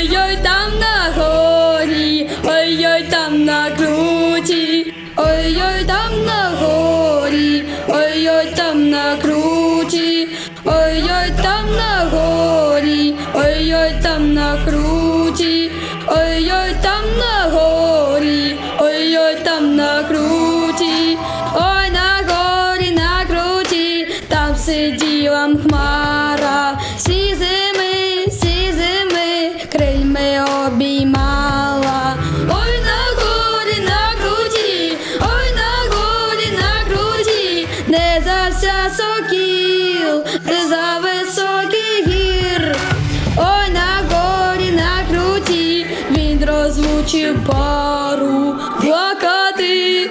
Ой-ой там на горе, ой-ой там на круті, ой-ой там на горе, ой-ой там на круті, ой-ой там на горе, ой-ой там на круті, ой-ой там на горе ой-ой там на круті, ой на горі на круті, там сидела хмара, сізи. Крильми обіймала. Ой на горі на круті, ой на горі на круті, не зався сокіл, не за високий гір. Ой на горі на круті, він розлучив пару, плакати,